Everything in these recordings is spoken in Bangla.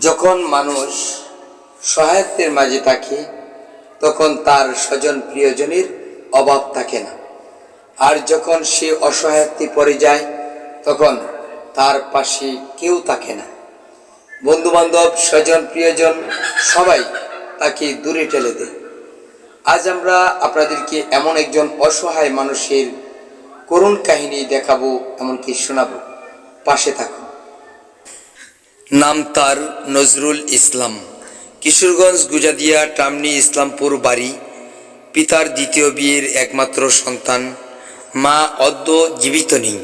যখন মানুষ সহায়ত্বের মাঝে থাকে, তখন তার স্বজন প্রিয়জনের অভাব থাকে না। আর যখন সে অসহায়ত্বে পড়ে যায়, তখন তার পাশে কেউ থাকে না। বন্ধু বান্ধব স্বজন, প্রিয়জন সবাই তাকে দূরে ঠেলে দেয়। আজ আমরা আপনাদেরকে এমন একজন অসহায় মানুষের করুণ কাহিনী দেখাবো, এমনকি শোনাবো। পাশে থাকুন। নাম তার নজরুল ইসলাম। কিশোরগঞ্জ, গুজাদিয়া, টামনি, ইসলামপুর বাড়ি। পিতার দ্বিতীয় বিয়ের একমাত্র সন্তান। মা অদ্য জীবিত নেই।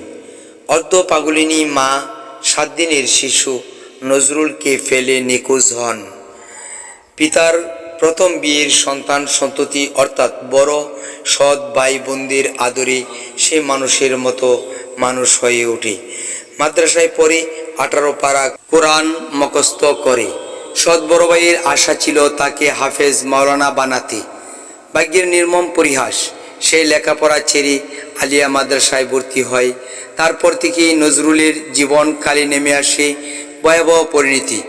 অদ্য পাগলিনী মা সাত দিনের শিশু নজরুলকে ফেলে নিখোঁজ হন। পিতার প্রথম বিয়ের সন্তান সন্ততি অর্থাৎ বড়, সৎ ভাই বোনদের আদরে সে মানুষের মতো মানুষ হয়ে ওঠে। মাদ্রাসায় পড়ে আঠারো পারা কোরআন মকস্ত করে। সৎ বড় ভাইয়ের আশা ছিল তাকে হাফেজ মাওলানা বানাতে। ভাগ্যের নির্মম পরিহাস, সেই লেখাপড়া ছেড়ে আলিয়া মাদ্রাসায় ভর্তি হয়। তারপর থেকেই নজরুলের জীবনকালে নেমে আসে ভয়াবহ পরিণতি।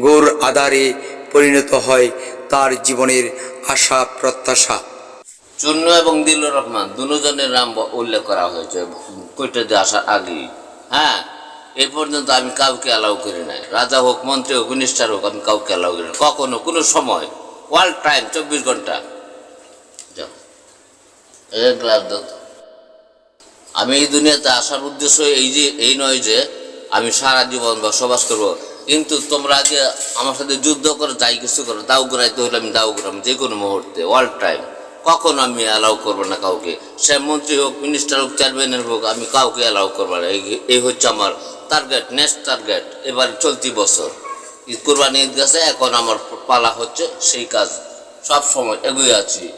গোর আধারে পরিণত হয় তার জীবনের আশা প্রত্যাশা। চূর্ণ এবং দিল রহমান, দুজনের নাম উল্লেখ করা হয়েছে। কৈটাতে আসার আগেই। হ্যাঁ? এই পর্যন্ত আমি কাউকে অ্যালাউ করি নাই। রাজা হোক, মন্ত্রী হোক মিনিস্টার হোক, আমি কাউকে অ্যালাউ করি না কখনো, কোনো সময় অল টাইম চব্বিশ ঘণ্টা। আমি এই দুনিয়াতে আসার উদ্দেশ্য এই যে, এই নয় যে, আমি সারা জীবন বসবাস করব। কিন্তু তোমরা আগে আমার সাথে যুদ্ধ করে, যাই কিছু করো, দাও ঘুরাইতে হলে আমি দাও ঘুরাম যে কোনো মুহূর্তে অল টাইম কখনো আমি অ্যালাউ করব না কাউকে। সে মন্ত্রী হোক মিনিস্টার হোক চেয়ারম্যানের হোক, আমি কাউকে অ্যালাউ করব না। এই- হচ্ছে আমার টার্গেট নেক্সট টার্গেট এবার চলতি বছর। ঈদ কোরবানি ঈদ গেছে, এখন আমার পালা হচ্ছে সেই কাজ। সব সময় এগিয়ে আছি।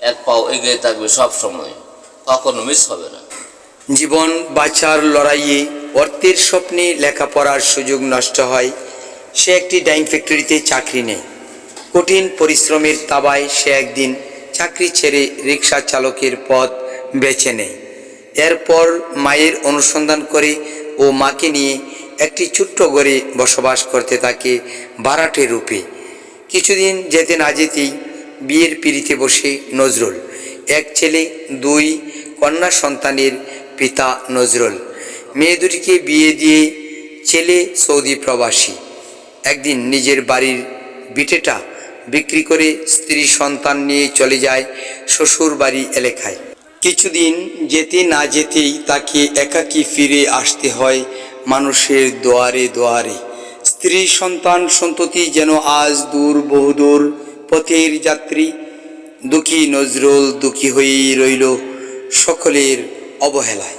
এক পাও এগিয়ে থাকবে সব সময়। কখনো মিস হবে না। জীবন বাঁচার লড়াইয়ে অর্থের স্বপ্নে লেখাপড়ার সুযোগ নষ্ট হয়। সে একটি ডাইং ফ্যাক্টরিতে চাকরি নেয়। কঠিন পরিশ্রমের তাবায় সে একদিন চাকরি ছেড়ে রিক্সা চালকের পথ বেছে নেয়। এরপর মায়ের অনুসন্ধান করে ও মাকে নিয়ে একটি ছোট্ট ঘরে বসবাস করতে থাকে বারাটে রূপে। কিছুদিন যেতে না যেতেই বিয়ের পিড়িতে বসে নজরুল। এক ছেলে, দুই কন্যা সন্তানের পিতা নজরুল। মেয়ে দুটিকে বিয়ে দিয়ে ছেলে সৌদি প্রবাসী। একদিন নিজের বাড়ির বিটেটা বিক্রি করে স্ত্রী সন্তান নিয়ে চলে যায় শ্বশুর বাড়ি এলাকায়। কিছুদিন যেতে না যেতেই তাকে একাকী ফিরে আসতে হয় মানুষের দোয়ারে দোয়ারে। স্ত্রী সন্তান সন্ততি যেন আজ দূর বহুদূর পথের যাত্রী। দুঃখী নজরুল দুঃখী হয়েই রইল সকলের অবহেলায়।